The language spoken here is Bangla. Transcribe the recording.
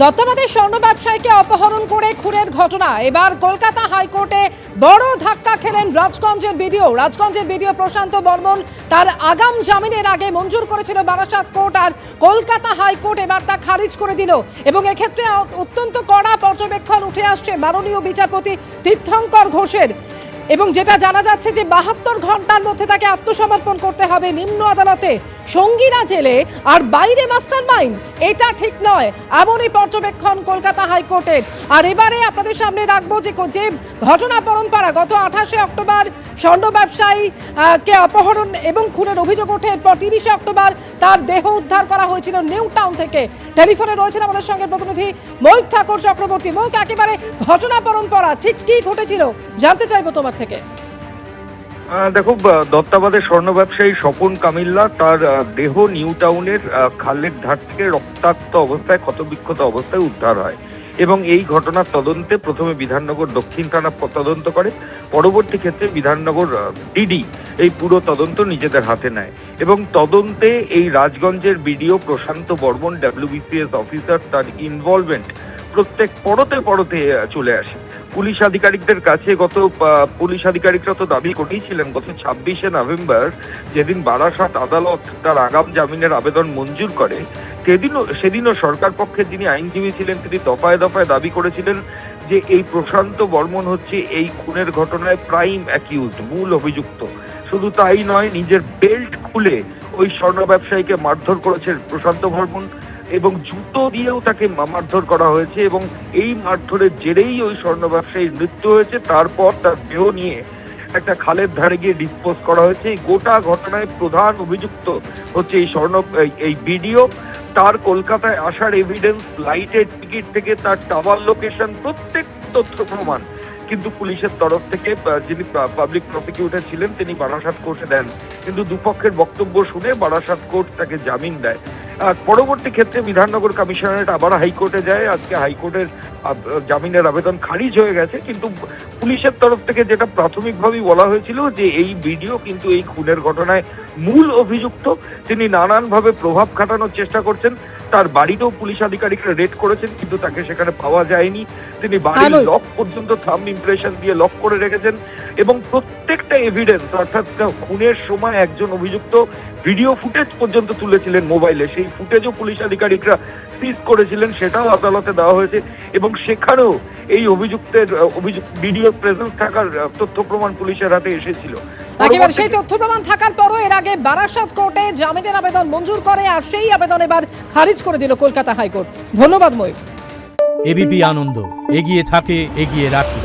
দত্তাবাদের স্বর্ণ ব্যবসায়ীকে অপহরণ করে খুনের ঘটনা। এবার কলকাতা হাইকোর্টে বড় ধাক্কা খেলেন রাজগঞ্জের বিডিও। রাজগঞ্জের বিডিও প্রশান্ত বর্মন তার আগাম জামিনের আগে মঞ্জুর করেছিল বারাসাত কোর্ট আর কলকাতা হাইকোর্ট এবার তা খারিজ করে দিল। এবং এক্ষেত্রে অত্যন্ত কড়া পর্যবেক্ষণ উঠে আসছে মাননীয় বিচারপতি তীর্থঙ্কর ঘোষের। এবং যেটা জানা যাচ্ছে যে বাহাত্তর ঘণ্টার মধ্যে তাকে আত্মসমর্পণ করতে হবে নিম্ন আদালতে। সঙ্গীরা জেলে আর বাইরে মাস্টার মাইন্ড এটা ঠিক নয়। এমনই পর্যবেক্ষণ কলকাতা হাইকোর্টের। আর এবারে আপনাদের সামনে রাখব যে যে ঘটনা পরম্পরা, গত আঠাশে অক্টোবর স্বর্ণ ব্যবসায়ী কে অপহরণ এবং খুনের অভিযোগ ওঠে, এরপর তিরিশে অক্টোবর তার দেহ উদ্ধার করা হয়েছিল নিউ টাউন থেকে। টেলিফোনে রয়েছেন আমাদের সঙ্গে প্রতিনিধি মৈক ঠাকুর চক্রবর্তী। মৈক একেবারে ঘটনা পরম্পরা, ঠিক কি ঘটেছিল? জানতে চাইব তোমার থেকে। দেখো দত্তাবাদের স্বর্ণ ব্যবসায়ী স্বপন কামিল্লা তার দেহ নিউ টাউনের খালের ধার থেকে রক্তাক্ত অবস্থায়, ক্ষতবিক্ষত অবস্থায় উদ্ধার হয় এবং এই ঘটনার তদন্তে প্রথমে বিধাননগর দক্ষিণ থানা তদন্ত করে, পরবর্তী ক্ষেত্রে বিধাননগর ডিডি এই পুরো তদন্ত নিজেদের হাতে নেয় এবং তদন্তে এই রাজগঞ্জের BDO Prashant Barman WBCS officer তার ইনভলভমেন্ট প্রত্যেক পরতে পরতে চলে আসে। পুলিশ আধিকারিকদের কাছে গত পুলিশ আধিকারিকরা তো দাবি করেছিলেন গত ছাব্বিশে নভেম্বর যেদিন বারাসাত আদালত তার আগাম জামিনের আবেদন মঞ্জুর করে, সেদিনও সেদিনও সরকার পক্ষের যিনি আইনজীবী ছিলেন, তিনি দফায় দফায় দাবি করেছিলেন যে এই প্রশান্ত বর্মন হচ্ছে এই খুনের ঘটনায় প্রাইম অ্যাকিউজড, মূল অভিযুক্ত। শুধু তাই নয়, নিজের বেল্ট খুলে ওই স্বর্ণ ব্যবসায়ীকে মারধর করেছেন প্রশান্ত বর্মন। এবং জুতো দিয়েও তাকে মারধর করা হয়েছে এবং এই মারধরের জেরেই ওই স্বর্ণ ব্যবসায়ীর মৃত্যু হয়েছে। তারপর তার দেহ নিয়ে একটা খালের ধারে গিয়ে ডিসপোজ করা হয়েছে। এই গোটা ঘটনায় প্রধান অভিযুক্ত হচ্ছে এই স্বর্ণ, এই- এই ভিডিও তার কলকাতায় আসার এভিডেন্স লাইটের টিকিট থেকে তার টাওয়ার লোকেশন প্রত্যেক তথ্য প্রমাণ। কিন্তু পুলিশের তরফ থেকে যিনি পাবলিক প্রসিকিউটর ছিলেন, তিনি বারাসাত কোর্টে দেন। কিন্তু দুপক্ষের বক্তব্য শুনে বারাসাত কোর্ট তাকে জামিন দেয়। আর পরবর্তী ক্ষেত্রে বিধাননগর কমিশনারেট আবার হাইকোর্টে যায়। আজকে হাইকোর্টের জামিনের আবেদন খারিজ হয়ে গেছে, কিন্তু পুলিশের তরফ থেকে যেটা প্রাথমিকভাবেই বলা হয়েছিল যে এই ভিডিও কিন্তু এই খুনের ঘটনায় মূল অভিযুক্ত। তিনি নানানভাবে প্রভাব খাটানোর চেষ্টা করছেন। তার বাড়িতেও পুলিশ আধিকারিকরা রেড করেছেন কিন্তু তাকে সেখানে পাওয়া যায়নি। তিনি বাড়ির লক পর্যন্ত থাম ইমপ্রেশন দিয়ে লক করে রেখেছেন এবং প্রত্যেকটা এভিডেন্স অর্থাৎ খুনের সময় একজন অভিযুক্ত ভিডিও ফুটেজ পর্যন্ত তুলেছিলেন মোবাইলে সেই ফুটেজও পুলিশ আধিকারিকরা সিজ করেছিলেন সেটাও আদালতে দেওয়া হয়েছে এবং সেখানেও এই অভিযুক্তের অভিযুক্ত ভিডিও প্রেজেন্স থাকার তথ্য প্রমাণ পুলিশের হাতে এসেছিল। একেবারে সেই তথ্য প্রমাণ থাকার পরও এর আগে বারাসাত কোর্টে জামিনের আবেদন মঞ্জুর করে আর সেই আবেদন এবার খারিজ করে দিল কলকাতা হাইকোর্ট। ধন্যবাদ ময়ূর। এবিপি আনন্দ এগিয়ে থাকে এগিয়ে রাখে।